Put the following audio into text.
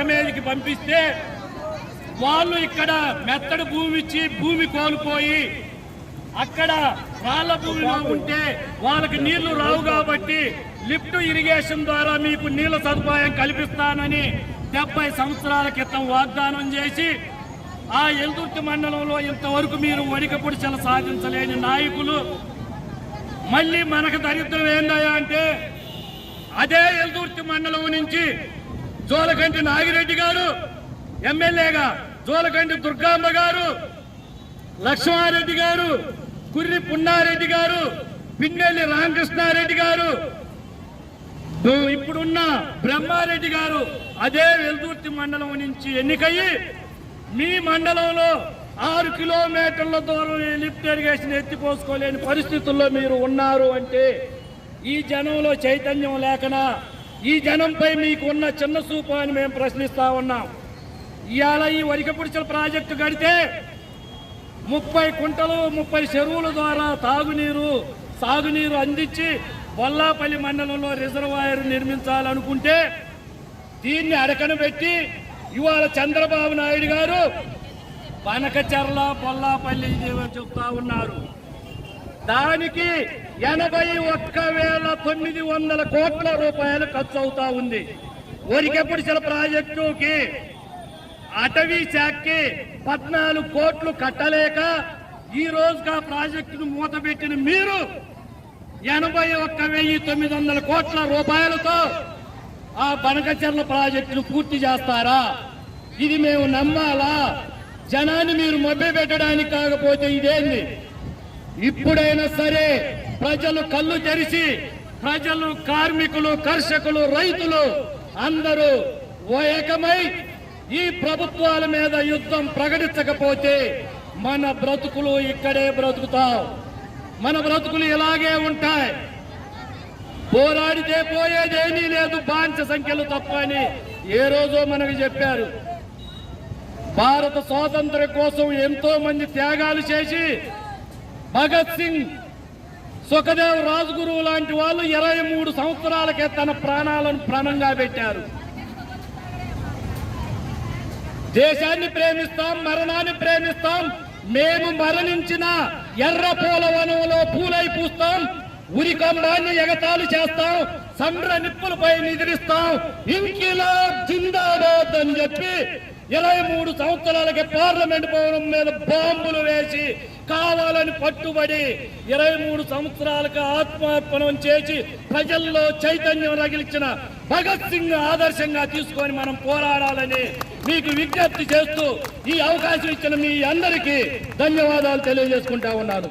పక్క మీదకి పంపిస్తే వాళ్ళు ఇక్కడ మెత్తడి భూమి ఇచ్చి భూమి కోల్పోయి అక్కడ రాళ్ళ భూమిలో ఉంటే వాళ్ళకి నీళ్ళు రావు కాబట్టి లిఫ్ట్ ఇరిగేషన్ ద్వారా మీకు నీళ్ళ సదుపాయం కల్పిస్తానని డెబ్బై సంవత్సరాల క్రితం వాగ్దానం చేసి ఆ ఎల్దుర్తి మండలంలో ఇంతవరకు మీరు వడిక పొడిచలు సాధించలేని నాయకులు. మళ్ళీ మనకు దరిద్రం ఏందయ్యా అంటే అదే ఎల్దుర్తి మండలం నుంచి జోలకంటి నాగిరెడ్డి గారు ఎమ్మెల్యేగా జోలకంటి దుర్గాంబ గారు లక్ష్మారెడ్డి గారు కుర్రి పున్నారెడ్డి గారు పిన్నెల్లి రామకృష్ణారెడ్డి గారు ఇప్పుడున్న బ్రహ్మారెడ్డి గారు అదే వెల్దుర్తి మండలం నుంచి ఎన్నికయ్యి మీ మండలంలో ఆరు కిలోమీటర్ల దూరం లిఫ్ట్ ఇరిగేషన్ ఎత్తిపోసుకోలేని పరిస్థితుల్లో మీరు ఉన్నారు అంటే ఈ జనంలో చైతన్యం లేకనా? ఈ జనంపై మీకు ఉన్న చిన్న చూపు అని మేము ప్రశ్నిస్తా ఉన్నాం. ఇవాళ ఈ వరికపుడిచల ప్రాజెక్టు కడితే ముప్పై కుంటలు ముప్పై చెరువుల ద్వారా తాగునీరు సాగునీరు అందించి బొల్లాపల్లి మండలంలో రిజర్వాయర్ నిర్మించాలనుకుంటే దీన్ని అడకను పెట్టి ఇవాళ చంద్రబాబు నాయుడు గారు పనకచెర్ల బొల్లాపల్లి చెప్తా ఉన్నారు. దానికి ఎనభై ఒక్క వేల తొమ్మిది వందల కోట్ల రూపాయలు ఖర్చు అవుతా ఉంది. ఒరికెప్పుడిచల ప్రాజెక్టుకి అటవీ శాఖకి పద్నాలుగు కోట్లు కట్టలేక ఈ రోజుగా ప్రాజెక్టును మూతపెట్టిన మీరు ఎనభై ఒక్క వెయ్యి తొమ్మిది వందల కోట్ల రూపాయలతో ఆ బనకచర్ల ప్రాజెక్టును పూర్తి చేస్తారా? ఇది మేము నమ్మాలా? జనాన్ని మీరు మభ్య పెట్టడానికి కాకపోతే ఇదేంది? ఇప్పుడైనా సరే ప్రజలు కళ్ళు తెరిచి ప్రజలు కార్మికులు కర్షకులు రైతులు అందరూ ఓ ఏకమై ఈ ప్రభుత్వాల మీద యుద్ధం ప్రకటించకపోతే మన బ్రతుకులు ఇక్కడే బ్రతుకుతాం మన బ్రతుకులు ఇలాగే ఉంటాయి. పోరాడితే పోయేదేమీ లేదు బాంచ సంఖ్యలు తప్ప అని ఏ రోజో మనకు చెప్పారు. భారత స్వాతంత్ర్యం కోసం ఎంతో మంది త్యాగాలు చేసి భగత్ సింగ్ సుఖదేవ్ రాజగురువు లాంటి వాళ్ళు ఇరవై మూడు సంవత్సరాలకే తన ప్రాణాలను ప్రాణంగా పెట్టారు. దేశాన్ని ప్రేమిస్తాం మరణాన్ని ప్రేమిస్తాం మేము మరణించిన ఎర్ర పూల వనంలో పూలై పూస్తాం ఉరికంబాన్ని ఎగతాళి చేస్తాం సండ్ర నిప్పులపై నిద్రిస్తాం ఇంకిలా జిందాబాద్ అని చెప్పి ఇరవై మూడు సంవత్సరాలకి పార్లమెంట్ భవనం మీద బాంబులు వేసి కావాలని పట్టుబడి ఇరవై మూడు సంవత్సరాలకు ఆత్మార్పణం చేసి ప్రజల్లో చైతన్యం రగిలించిన భగత్ సింగ్ ఆదర్శంగా తీసుకొని మనం పోరాడాలని మీకు విజ్ఞప్తి చేస్తూ ఈ అవకాశం ఇచ్చిన మీ అందరికీ ధన్యవాదాలు తెలియజేసుకుంటా ఉన్నాను.